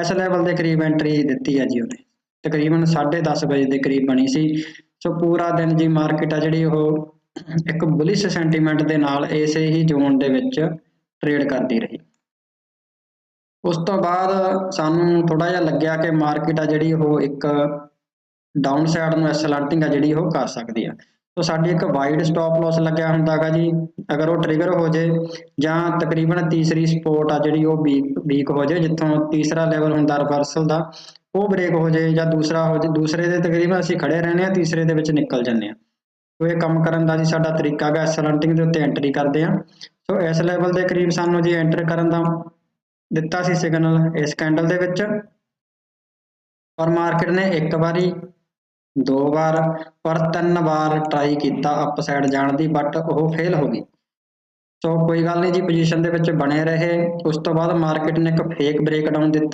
ਇਸ ਲੈਵਲ ਦੇ ਕਰੀਬ ਐਂਟਰੀ ਦਿੱਤੀ ਹੈ ਜੀ ਉਹਨੇ। ਤਕਰੀਬਨ 10:30 ਵਜੇ ਦੇ ਕਰੀਬ ਬਣੀ ਸੀ। ਸੋ ਪੂਰਾ ਦਿਨ ਜੀ ਮਾਰਕੀਟ ਆ ਜਿਹੜੀ ਉਹ ਇੱਕ ਬੁਲਿਸ਼ ਸੈਂਟੀਮੈਂਟ ਦੇ ਨਾਲ ਇਸੇ ਹੀ ਜ਼ੋਨ ਦੇ ਵਿੱਚ ਟ੍ਰੇਡ ਕਰਦੀ ਰਹੀ। ਉਸ ਤੋਂ ਬਾਅਦ ਸਾਨੂੰ ਥੋੜਾ ਜਿਹਾ ਲੱਗਿਆ ਕਿ ਮਾਰਕੀਟ ਆ ਜਿਹੜੀ ਉਹ ਇੱਕ ਡਾਊਨ ਸਾਈਡ ਨੂੰ ਐਸਲੈਂਟਿੰਗ ਆ ਜਿਹੜੀ ਉਹ ਕਰ ਸਕਦੀ ਆ। ਸੋ ਸਾਡੀ ਇੱਕ ਵਾਈਡ ਸਟਾਪ ਲਾਸ ਲੱਗਿਆ ਹੁੰਦਾਗਾ ਜੀ। ਅਗਰ ਉਹ ਟ੍ਰਿਗਰ ਹੋ ਜੇ ਜਾਂ ਤਕਰੀਬਨ ਤੀਸਰੀ ਸਪੋਰਟ ਆ ਜਿਹੜੀ ਉਹ ਵੀਕ ਵੀਕ ਹੋ ਜੇ, ਜਿੱਥੋਂ ਤੀਸਰਾ ਲੈਵਲ ਹੁੰਦਾ ਰਿਵਰਸਲ ਦਾ, ਉਹ ਬ੍ਰੇਕ ਹੋ ਜੇ ਜਾਂ ਦੂਸਰਾ ਹੋ ਜੇ, ਦੂਸਰੇ ਦੇ ਤਕਰੀਬਨ ਅਸੀਂ ਖੜੇ ਰਹਿੰਦੇ ਆ ਤੀਸਰੇ ਦੇ ਵਿੱਚ ਨਿਕਲ ਜੰਨੇ ਆ ਸੋ ਇਹ ਕੰਮ ਕਰਨ ਦਾ ਜੀ ਸਾਡਾ ਤਰੀਕਾ ਹੈਗਾ ਸਲੰਟਿੰਗ ਦੇ ਉੱਤੇ ਐਂਟਰੀ ਕਰਦੇ ਆ ਸੋ ਇਸ ਲੈਵਲ ਦੇ ਕਰੀਬ ਸਾਨੂੰ ਜੀ ਐਂਟਰ ਕਰਨ ਦਾ ਦਿੱਤਾ ਸੀ ਸਿਗਨਲ ਇਸ ਕੈਂਡਲ ਦੇ ਵਿੱਚ। ਔਰ ਮਾਰਕੀਟ ਨੇ ਇੱਕ ਵਾਰੀ ਦੋ ਵਾਰ, ਪਰ ਤਿੰਨ ਵਾਰ ਟਰਾਈ ਕੀਤਾ ਅਪ ਸਾਈਡ ਜਾਣ ਦੀ ਬਟ ਉਹ ਫੇਲ ਹੋ ਗਈ। ਸੋ ਕੋਈ ਗੱਲ ਨਹੀਂ ਜੀ ਪੋਜੀਸ਼ਨ ਦੇ ਵਿੱਚ ਬਣੇ ਰਹੇ। ਉਸ ਤੋਂ ਬਾਅਦ ਮਾਰਕੀਟ ਨੇ ਇੱਕ ਫੇਕ ਬ੍ਰੇਕਡਾਊਨ ਦਿੱਤਾ।